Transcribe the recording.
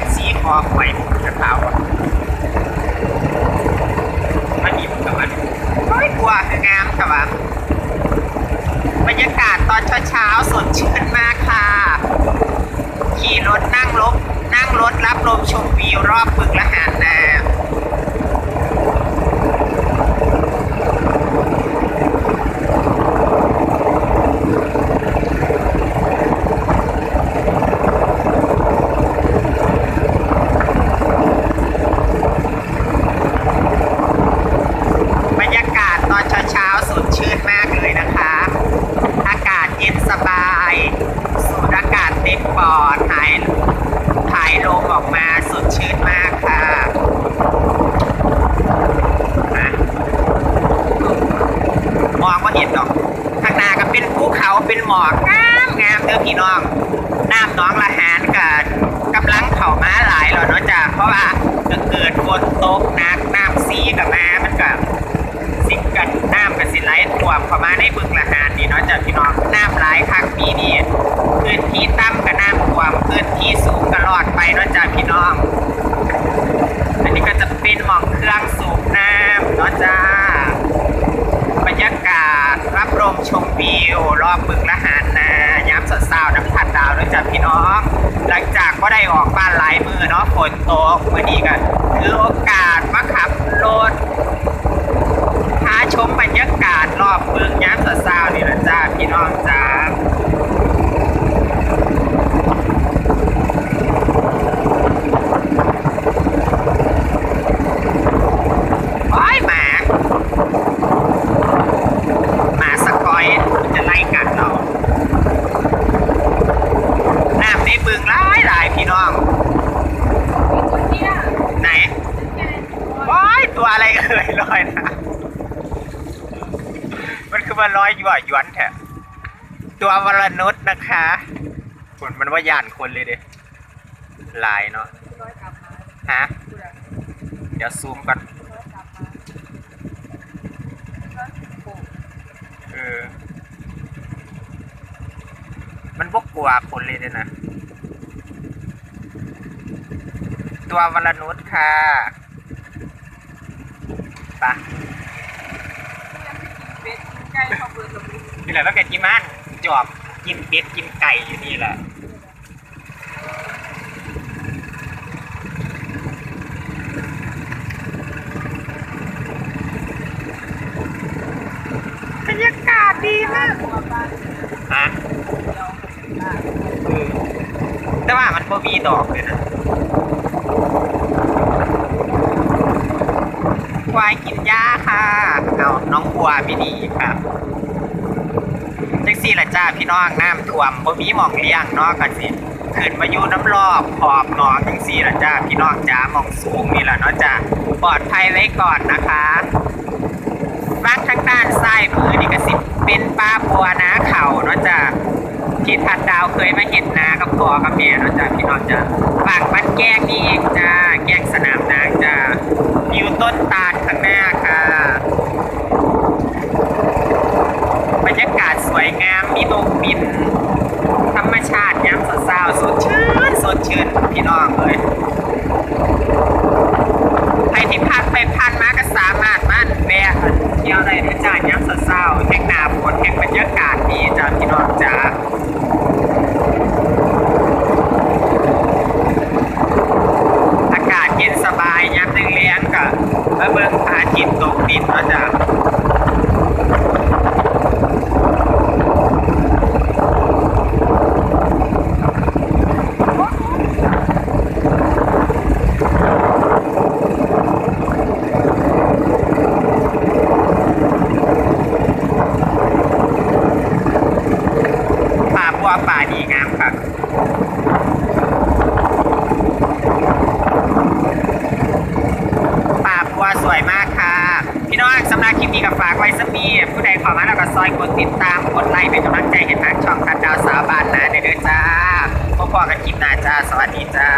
เสียบเสียงซีคอหอยกระเท้าวมันมีกับมันเฮ้ยกลัวงามค่ะวะบรรยากาศตอนเช้าๆสดชื่นมากค่ะ ขี่รถนั่งรถนั่งรถรับลมชมวิวรอบบึงละหารนา บรรยากาศตอนเช้าๆสดชื่นมากเลยนะคะ อากาศเย็นสบาย สูด อากาศเต็มปอดหายหายลมออกมาสดชื่นมากค่ะมองก็เห็นดอกข้างหน้าก็เป็นภูเขาเป็นหมอกงามงามเด้อพี่น้องน้ำน้องละหารกับกำลังเข้าม้าหลายแล้วเนาะจ้ะเพราะว่าเกิดฝนตกนักน้ำซีกับมามันก็สิ่งกันน้ำกับสิไหลท่วมเข้ามาในบึงละหารนี่เนาะจ้ะพี่น้องน้ำหลายครั้งปีนี้ ที่ต่ำกับน้ำท่วมพื้นที่สูงก็รอดไปนะจ้ะพี่น้อง อันนี้ก็จะเป็นหมองเครื่องสูบน้ำนะจ้าบรรยากาศรับลมชมวิวรอบบึงละหารนายามสดสาวน้ำทัดดาวด้วยจ้ะพี่น้อง หลังจากก็ได้ออกบ้านหลายมือเนาะฝนตกเมื่อนี้กันคือโอกาสมาขับรถ พาชมบรรยากาศรอบเมืองย้ำสะซาวนี่นะจ้าพี่น้องจ้าโอ้ยหมา หมาสกอยมันจะไล่กัดเราน้ำในบึงหลายหลายพี่น้อง ไหน โอ้ยตัวอะไรเอ่ยลอยนะ มันคือมันลอยหยวหยวนแท้ตัววรนุษย์นะคะผลมันว่าย่านคนเลยเด้ลายเนาะฮะเดี๋ยวซูมกันเออมันบกกลัวคนเลยเด้นะตัววรนุษย์ค่ะ ไปะนี่แหละต้องแกกินมันจอบกินเป็ดกินไก่อยู่นี่แหละบรรยากาศดีมากฮะเออแต่ว่ามันบ่มีดอกเลยนะควายกินหญ้าค่ะ เอาน้องวัวไม่ดีครับจังซี่ละจ้าพี่น้องน้ำท่วมบ่มีหมองเลี้ยงนาะกันสิขึ้นมาอยู่น้ำรอบขอบหนองจังซี่ละจ้าพี่น้องจ้าหมองสูงนี่แหละเนาะจ้าปลอดภัยไว้ก่อนนะคะบ้างทางด้านซ้ายมือนี่ก็สิเป็นป้าบัวนาเขาเนาะจ้าที่ทัดดาวเคยมาเห็นนากับพ่อกับแม่เนาะจ้าพี่น้องจ้าปากบ้านแกงนี่เองจ้า ย้ำสดเาสดชื่นสดชื่นพี่น้องเลยใครที่พักไปพักมาก็สามารถมาแวะเที่ยวได้ด้วยจ้าย้ำสดเศร้าแห่งนาฝนแห่งบรรยากาศดีจ้าพี่น้องจ้าอากาศเย็นสบายย้ำหนึ่งเลี้ยงกับเบิ้งพระอาทินตกดินนะจ้า ว่าป่าดีงามครับป่าบัวสวยมากค่ะ พี่น้องสำหรับคลิปนี้กับฝากไว้สักนีผู้ใดขอมาแล้วก็ซอยกดติดตามกดไลค์เป็นกำลังใจให้ทางช่องทัดดาวสาวบานนะเด้อจ้าพบกันคลิปหน้าจ้า สวัสดีจ้า